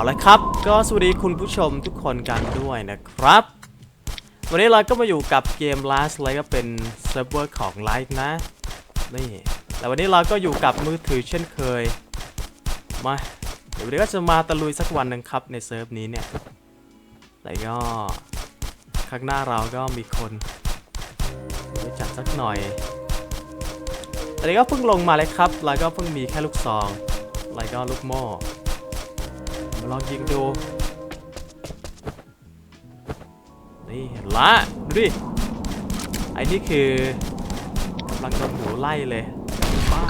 เอาละครับ ก็สวัสดีคุณผู้ชมทุกคนกันด้วยนะครับ วันนี้เราก็มาอยู่กับเกม Last เลยก็เป็นเซิร์ฟเวอร์ของ Light นะ นี่แล้ววันนี้เราก็อยู่กับมือถือเช่นเคย มา เดี๋ยววันนี้ก็จะมาตะลุยสักวันหนึ่งครับในเซิร์ฟนี้เนี่ยแล้วก็ข้างหน้าเราก็มีคนไปจัดสักหน่อยอันนี้ก็เพิ่งลงมาเลยครับ แล้วก็เพิ่งมีแค่ลูกซอง แล้วก็ลูกโม่ มาลองยิงดู นี่เห็นละดูดิ ไอ้นี่คือกำลังโดนหมูไล่เลยป้า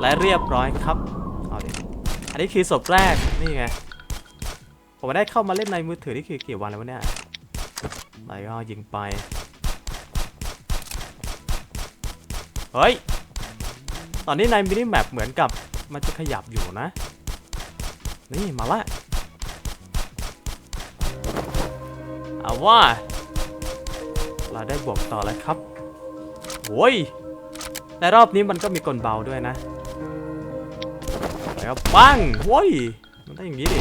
และเรียบร้อยครับ เอาดิ อันนี้คือศพแรก นี่ไง ผมได้เข้ามาเล่นในมือถือนี่คือกี่วันแล้ววะเนี่ยแล้วก็ยิงไป เฮ้ย ตอนนี้ในมินิแมปเหมือนกับมันจะขยับอยู่นะ นี่มาละเอาว่า เราได้บวกต่อแล้วครับโว้ยในรอบนี้มันก็มีกลเบาด้วยนะแล้วก็ปังโว้ยมันได้อย่างนี้ดิ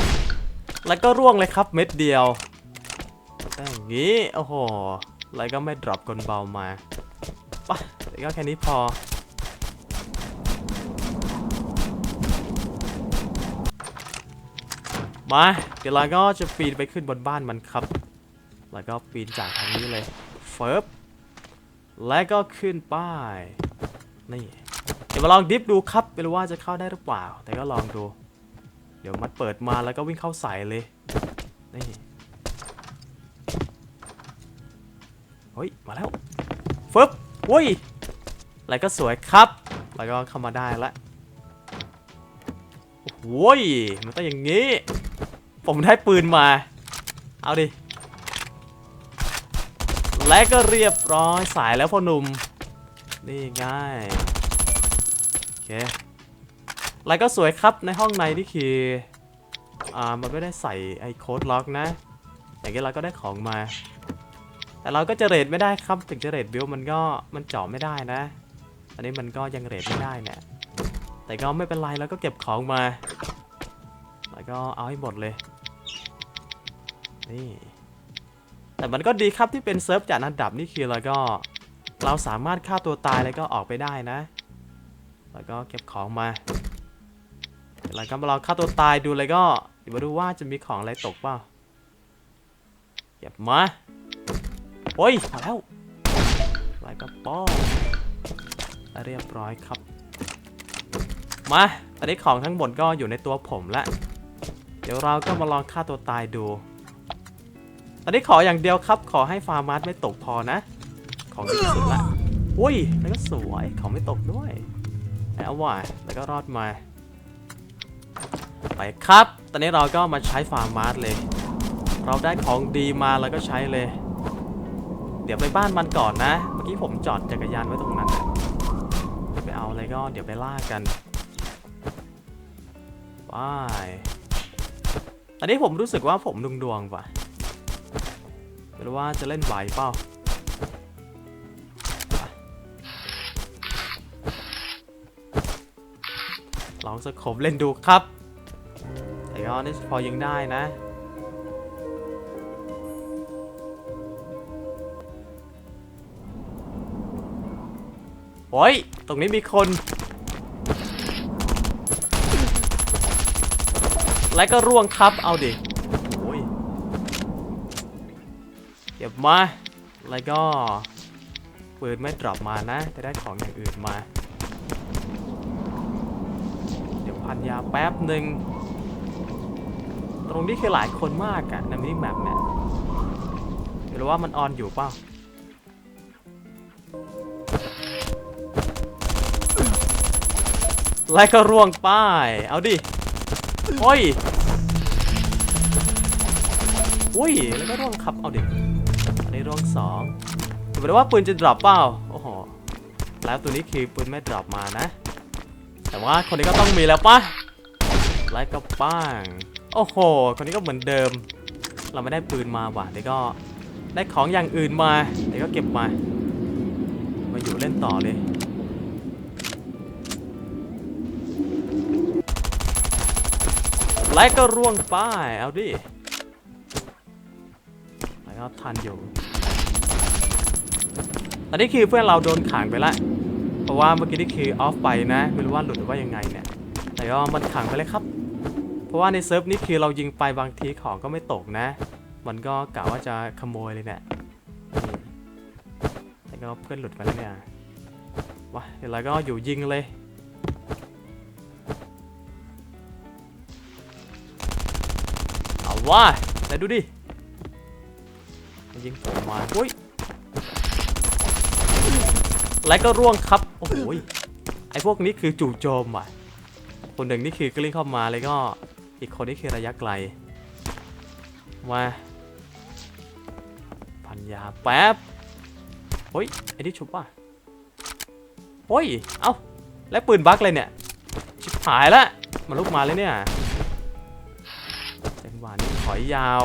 แล้วก็ร่วงเลยครับเม็ดเดียวได้อย่างนี้ โอ้โห แล้วก็ไม่ดรอปกลเบามาปะแต่ก็แค่นี้พอ มา เดี๋ยวเราก็จะปีนไปขึ้นบนบ้านมันครับ แล้วก็ปีนจากทางนี้เลยเฟิบและก็ขึ้นป้ายนี่เดี๋ยวมาลองดิฟดูครับไม่รู้ว่าจะเข้าได้หรือเปล่า แต่ก็ลองดู เดี๋ยวมันเปิดมาแล้วก็วิ่งเข้าใส่เลยนี่เฮ้ยมาแล้วฟึบวุ้ยแล้วก็สวยครับ แล้วก็เข้ามาได้ละโอ้ยมันต้องอย่างนี้ ผมได้ปืนมา เอาดิ และก็เรียบร้อยสายแล้วพ่อหนุ่ม นี่ง่ายโอเคแล้วก็สวยครับในห้องในนี่คือ อ่า มันไม่ได้ใส่ไอ้โค้ดล็อกนะ อย่างนี้เราก็ได้ของมา แต่เราก็จะเรทไม่ได้ครับ ถึงจะเรทบิลมันก็มันเจาะไม่ได้นะ อันนี้มันก็ยังเรทไม่ได้เนี่ยแต่ก็ไม่เป็นไรแล้วก็เก็บของมา แล้วก็เอาให้หมดเลย นี่ แต่มันก็ดีครับที่เป็นเซิร์ฟจากอันดับนี่คือเราก็ เราสามารถฆ่าตัวตายแล้วก็ออกไปได้นะ แล้วก็เก็บของมาเดี๋ยวเราก็มาลองฆ่าตัวตายดูเลยก็เดี๋ยวมาดูว่าจะมีของอะไรตกเปล่าเก็บมาโอ้ยมาแล้วล้วก็ป้องเรียบร้อยครับ มา ตอนนี้ของทั้งหมดก็อยู่ในตัวผมแล้วเดี๋ยวเราก็มาลองฆ่าตัวตายดู ตอนนี้ขออย่างเดียวครับ ขอให้ฟาร์มัสไม่ตกพอนะ ของดีที่สุดละอุ้ย แล้วก็สวย ของไม่ตกด้วยเอาว่ะแล้วก็รอดมา ไปครับ ตอนนี้เราก็มาใช้ฟาร์มัสเลย เราได้ของดีมาแล้วก็ใช้เลย เดี๋ยวไปบ้านมันก่อนนะ เมื่อกี้ผมจอดจักรยานไว้ตรงนั้น ไปเอาอะไรก็เดี๋ยวไปล่ากันไปตอนนี้ผมรู้สึกว่าผมดวงดวงๆว่ะ ไม่รู้ว่าจะเล่นไหวเปล่าลองสกบเล่นดูครับแต่ก็นี่พอยังได้นะโอ้ย ตรงนี้มีคน และก็ร่วงครับ เอาดิ ก็บมา แล้วก็ปืนไม่ดรอปมานะ จะได้ของอย่างอื่นมา เดี๋ยวพันยาแป๊บหนึ่ง ตรงนี้คือหลายคนมากอะในมินิแมปเนี่ยไม่รู้ว่ามันออนอยู่เปล่าและก็ร่วงป้าย เอาดิ โอ้ย อุ้ย แล้วก็ร่วงครับ เอาดิ ร่วงสองดูไปดูว่าปืนจะดรอปเปล่า โอ้โห แล้วตัวนี้คือปืนไม่ดรอปมานะ แต่ว่าคนนี้ก็ต้องมีแล้วปะไล่ก็ป้าง โอ้โห คนนี้ก็เหมือนเดิม เราไม่ได้ปืนมาว่ะเดี๋ยวก็ได้ของอย่างอื่นมาเดี๋ยวก็เก็บมา มาอยู่เล่นต่อเลยโและก็ร่วงป้ายเอาดิแล้วก็ทันอยู่ อนนี้คือเพื่อนเราโดนขังไปละ เพราะว่าเมื่อกี้นี่คือออฟไปนะ ไม่รู้ว่าหลุดหรือว่ายังไงเนี่ย แต่ก็มันขังไปเลยครับ เพราะว่าในเซิร์ฟนี้คือเรายิงไปบางทีของก็ไม่ตกนะ มันก็กะว่าจะขโมยเลยเนี่ย แต่ก็เพื่อนหลุดไปแล้วเนี่ยว้าเดี๋ยวเราก็อยู่ยิงเลยเอาว่าแต่ดูดิยิงผมมาอุ้ย และก็ร่วงครับ โอ้โหไอพวกนี้คือจู่โจมอะ คนหนึ่งนี่คือกลิ้งเข้ามาเลยก็อีกคนนี่คือระยะไกล มา พันยาแป๊บเฮ้ยไอ้นี่ชุบป่ะเฮ้ย เอ้า แล้วปืนบั๊กเลยเนี่ย ชิบหายละมันลุกมาเลยเนี่ยจังหวะนี้ถอยยาว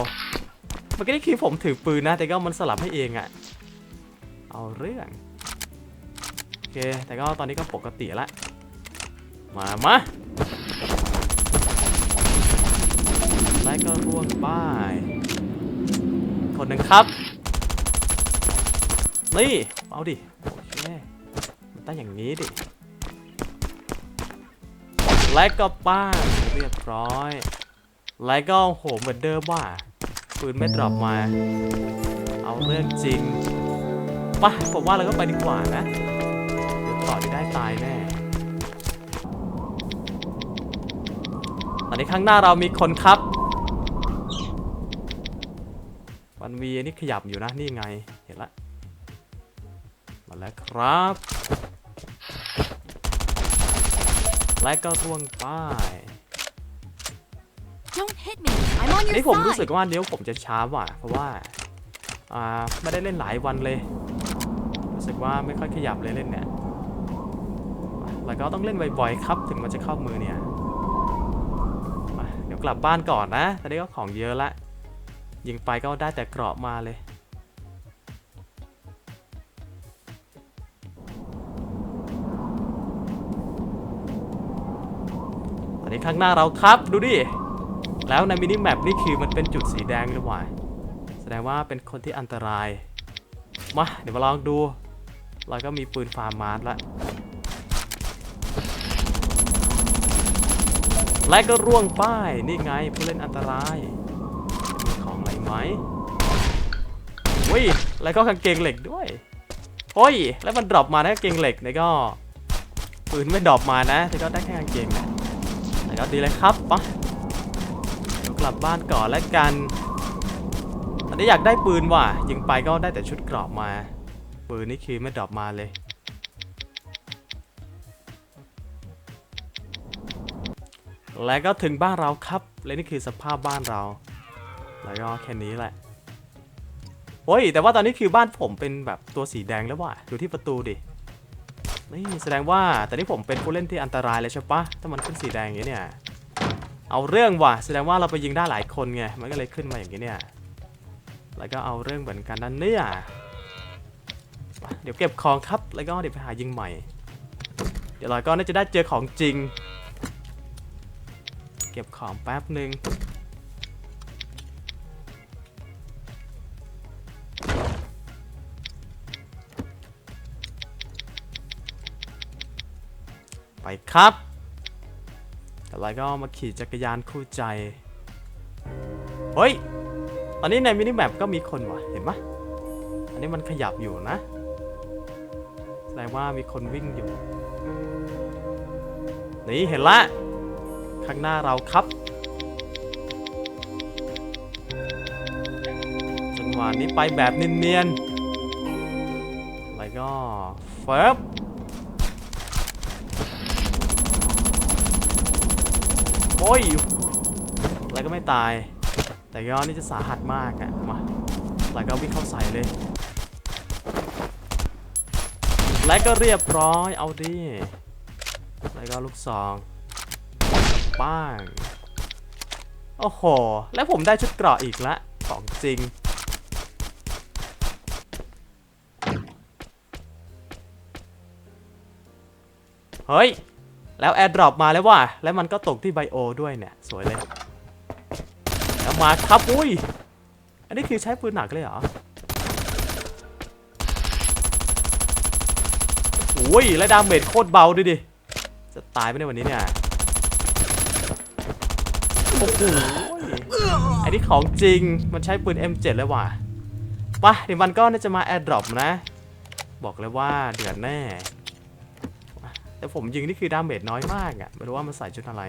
มื่อกี้นี่คือผมถือปืนนะ แต่ก็มันสลับให้เองอะเอาเรื่อง อเค แต่ก็ตอนนี้ก็ปกติละ มา มาไล่ก็ร่วงป้ายคนหนึ่งครับ นี่ เอาดิ โอเค มันต้องอย่างนี้ดิและก็ป้ายเรียบร้อยและก็โหเหมือนเดิมว่าปืนไม่ดรอปมา เอาเรื่องจริงไป่ะผมว่าเราก็ไปดีกว่านะ ต่อจะได้ตายแน่ ตอนนี้ข้างหน้าเรามีคนครับวันวีนี่ขยับอยู่นะนี่ไงเห็นละมาแล้วครับ และก็ร่วงป้าย Don't hit me. I'm on นี่ your ผมรู้สึก side. ว่าเดี๋ยวผมจะช้าว่ะ เพราะว่า อ่า ไม่ได้เล่นหลายวันเลย รู้สึกว่าไม่ค่อยขยับเลยเล่นเนี่ย แล้วก็ต้องเล่นบ่อยๆครับ ถึงมันจะเข้ามือเนี่ยเดี๋ยวกลับบ้านก่อนนะ ตอนนี้ก็ของเยอะละ ยิงไปก็ได้แต่เกราะมาเลย ตอนนี้ข้างหน้าเราครับดูดิ แล้วในมินิแมปนี่คือมันเป็นจุดสีแดงหรือเปล่าแสดงว่าเป็นคนที่อันตราย มา เดี๋ยวมาลองดู เราก็มีปืนฟาร์มมาร์ละ และก็ร่วงป้าย นี่ไงผู้เล่นอันตรายมีของอะไรไหมอุ้ยแล้วก็กางเกงเหล็กด้วยโอ้ย แล้วมันดรอปมาได้กางเกงเหล็กนี่ก็ปืนไม่ดรอปมานะแต่ก็ได้แค่กางเกงนะแต่ก็ดีเลยครับปะกลับบ้านก่อนแล้วกันตอนนี้อยากได้ปืนว่ะยิงไปก็ได้แต่ชุดเกราะมาปืนนี่คือไม่ดรอปมาเลย และก็ถึงบ้านเราครับ และนี่คือสภาพบ้านเรา แล้วก็แค่นี้แหละโอ้ย แต่ว่าตอนนี้คือบ้านผมเป็นแบบตัวสีแดงแล้วว่ะ ดูที่ประตูดิ นี่แสดงว่าแต่นี่ผมเป็นผู้เล่นที่อันตรายเลยใช่ปะถ้ามันขึ้นสีแดงอย่างนี้เนี่ย เอาเรื่องว่ะ แสดงว่าเราไปยิงได้หลายคนไง มันก็เลยขึ้นมาอย่างนี้เนี่ย แล้วก็เอาเรื่องเหมือนกันนั่นเนี่ยเดี๋ยวเก็บของครับ แล้วก็เดี๋ยวไปหายิงใหม่ เดี๋ยวเราก็น่าจะได้เจอของจริง ก็บของแป๊บหนึ่งไปครับ แต่เราก็มาขี่จักรยานคู่ใจ เฮ้ย ตอนนี้ในมินิแมปก็มีคนว่ะ เห็นปะอันนี้มันขยับอยู่นะ แสดงว่ามีคนวิ่งอยู่ นี่เห็นละ ข้างหน้าเราครับจังหวะนี้ไปแบบเนียนๆแล้วก็เฟิบโอ้ยแล้วก็ไม่ตาย แต่ก็นี่จะสาหัสมากอะมาแล้วก็วิ่งเข้าใส่เลย และก็เรียบร้อยเอาดิแล้วก็ลูกซอง ป้าง โอ้โห แล้วผมได้ชุดเกราะอีกละ ของจริง เฮ้ย แล้วแอร์ดรอปมาแล้วว่ะ แล้วมันก็ตกที่ไบโอด้วยเนี่ย สวยเลย แล้วมาครับอุ้ย อันนี้คือใช้ปืนหนักเลยเหรออุ้ยและดาเมจโคตรเบาดูดิ จะตายไปในวันนี้เนี่ย โอ้โหอันนี้ของจริงมันใช้ปืน M7 เลยว่ะปะเดี๋ยวมันก็น่าจะมาแอร์ดรอปนะ บอกเลยว่าเดือดแน่ แต่ผมยิงนี่คือดาเมจน้อยมากอะ่ะไม่รู้ว่ามันใส่ชุดอะไร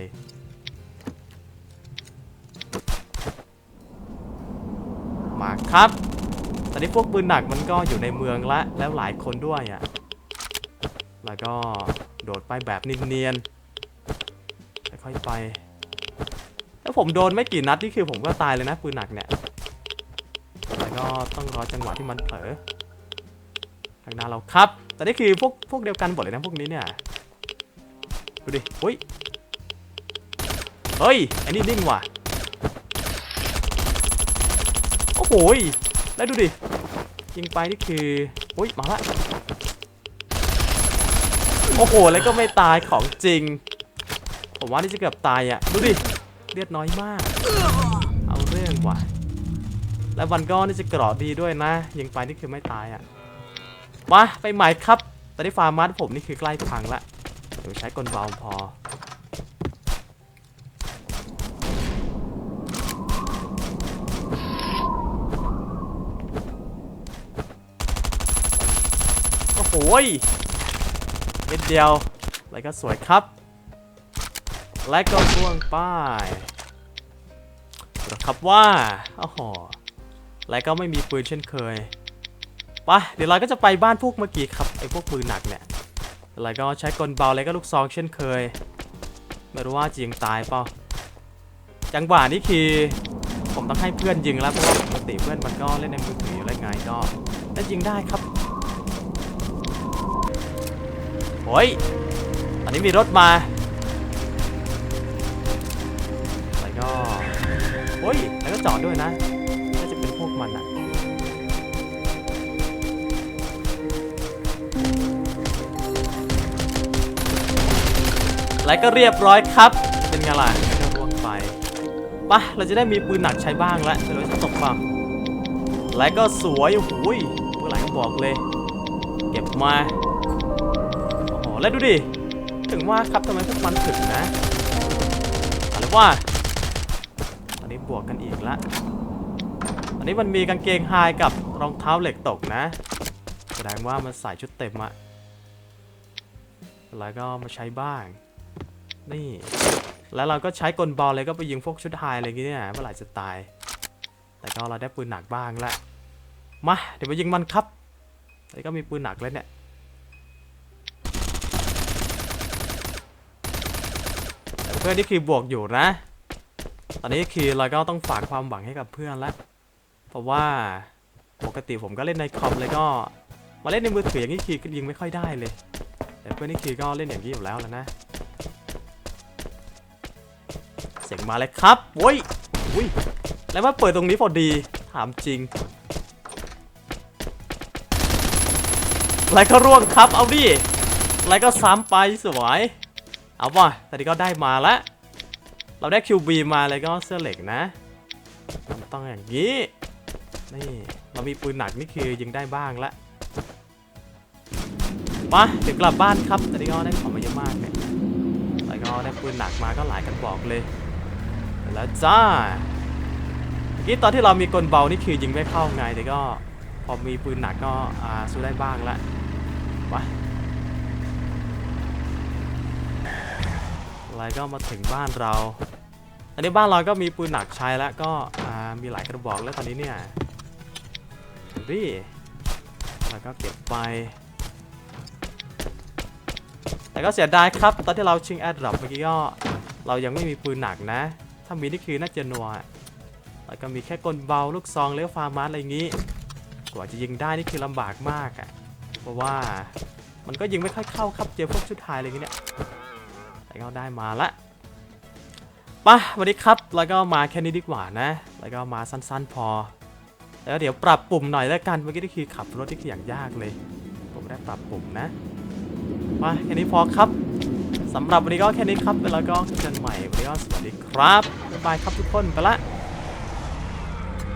มาครับ ตอนนี้พวกปืนหนักมันก็อยู่ในเมืองละ แล้วหลายคนด้วยอะ่ะ แล้วก็โดดไปแบบเนียนๆค่อยๆไป แล้วผมโดนไม่กี่นัดนี่คือผมก็ตายเลยนะปืนหนักเนี่ยแล้วก็ต้องรอจังหวะที่มันเผลอทางหน้าเราครับ แต่นี่คือพวกพวกเดียวกันหมดเลยนะพวกนี้เนี่ยดูดิเฮ้ยเฮ้ยไอ้นี่นิ่งว่ะโอ้โหยแล้วดูดิยิงไปนี่คือโอ้ยมาละโอ้โหแล้วก็ไม่ตายของจริง ผมว่านี่จะเกือบตายอะดูดิ เลือดน้อยมาก เอาเรื่องว่ะ แล้ววันก็นี่จะกราะดีด้วยนะ ยิงไปนี่คือไม่ตายอะ มาไปใหม่ครับ ตอนนี้ฟาร์มัสผมนี่คือใกล้พังละเดี๋ยวใช้กลเบาพอ โอ้โหยเม็ดเดียวแล้วก็สวยครับ และก็พ่วงป้ายนะครับว่าโอ้โหและก็ไม่มีปืนเช่นเคยไปะเดี๋ยวเราก็จะไปบ้านพวกเมื่อกี้ครับไอ้พวกปืนหนักเนี่ยแล้วก็ใช้กลเบาแล้วก็ลูกซองเช่นเคย ไม่รู้ว่าจริงตายเปล่าจังหวะนี้คือผมต้องให้เพื่อนยิงแล้วเพราะว่าปกติเพื่อนมันก็เล่นในมือถืออยู่แล้วไงก็ได้ยิงได้ครับโอ้ยตอนนี้มีรถมา โอ้ย แล้วก็จอดด้วยนะ น่าจะเป็นพวกมันอะแล้วก็เรียบร้อยครับ เป็นไงล่ะก็ร่วงไปปะเราจะได้มีปืนหนักใช้บ้างแล้วไม่รู้จะตกเปล่าแล้วก็สวยโอ้โหยปืนหลายก็บอกเลย เก็บมาโอ้โหแล้วดูดิ ถึงว่าครับทำไมพวกมันถึงนะอะไรว่า อนนี้บวกกันอีกละตอนนี้มันมีกางเกงไฮกับรองเท้าเหล็กตกนะ แสดงว่ามันใส่ชุดเต็มอะแล้วก็มาใช้บ้าง นี่ แล้วเราก็ใช้กลบอลเลยก็ไปยิงพวกชุดไฮอะไรอย่างเงี้ยเมื่อไหร่จะตาย แต่ก็เราได้ปืนหนักบ้างละมาเดี๋ยวมายิงมันครับแล้วก็มีปืนหนักแล้วเนี่ยเพื่อนนี่คือบวกอยู่นะ ตอนนี้คือเราก็ต้องฝากความหวังให้กับเพื่อนแล้วเพราะว่าปกติผมก็เล่นในคอมเลยก็ มาเล่นในมือถืออย่างนี้คือก็ยิงไม่ค่อยได้เลย แต่เพื่อนนี่คือก็เล่นอย่างนี้อยู่แล้วแล้วนะ เสียงมาเลยครับโอ้ยอุ้ยแล้วมาเปิดตรงนี้พอดีถามจริงแล้วก็ร่วงครับเอาดิแล้วก็ซ้ำไปสวย เอาว่ะแต่นี้ก็ได้มาแล้ว เราได้ QB มาเลยก็เสื้อเหล็กนะต้องอย่างนี้นี่เรามีปืนหนักนี่คือยิงได้บ้างละมาเดี๋ยวกลับบ้านครับแต่นี้ก็ได้ของมาเยอะมากเนี่ยแล้วก็ได้ปืนหนักมาก็หลายกันบอกเลยแล้วจ้าเมื่อกี้ตอนที่เรามีกลเบานี่คือยิงไม่เข้าไงแต่ก็พอมีปืนหนักก็สู้ได้บ้างละไป อะไรก็มาถึงบ้านเรา อันนี้บ้านเราก็มีปืนหนักใช้แล้วก็มีหลายกระบอกแล้วตอนนี้เนี่ยดูดิแล้วก็เก็บไป แต่ก็เสียดายครับ ตอนที่เราชิงแอดดรอปเมื่อกี้ก็เรายังไม่มีปืนหนักนะ ถ้ามีนี่คือน่าจะนัวแล้วก็มีแค่กลเบาลูกซองเลี้ยวฟาร์มาสอะไรอย่างนี้ กว่าจะยิงได้นี่คือลำบากมากอะ่ะ เพราะว่ามันก็ยิงไม่ค่อยเข้าครับเจอพวกชุดไทยอะไรอย่างนี้เนี่ย แล้วก็ได้มาละปะวันนี้ครับ แล้วก็มาแค่นี้ดีกว่านะ แล้วก็มาสั้นๆพอ แล้วเดี๋ยวปรับปุ่มหน่อยแล้วกัน เมื่อกี้ที่คือขับรถที่คืออย่างยากเลย ผมได้ปรับปุ่มนะมาแค่นี้พอครับสำหรับวันนี้ก็แค่นี้ครับ แล้วก็เจอกันใหม่วันนี้ก็สวัสดีครับบ๊ายบายครับทุกคนไปละ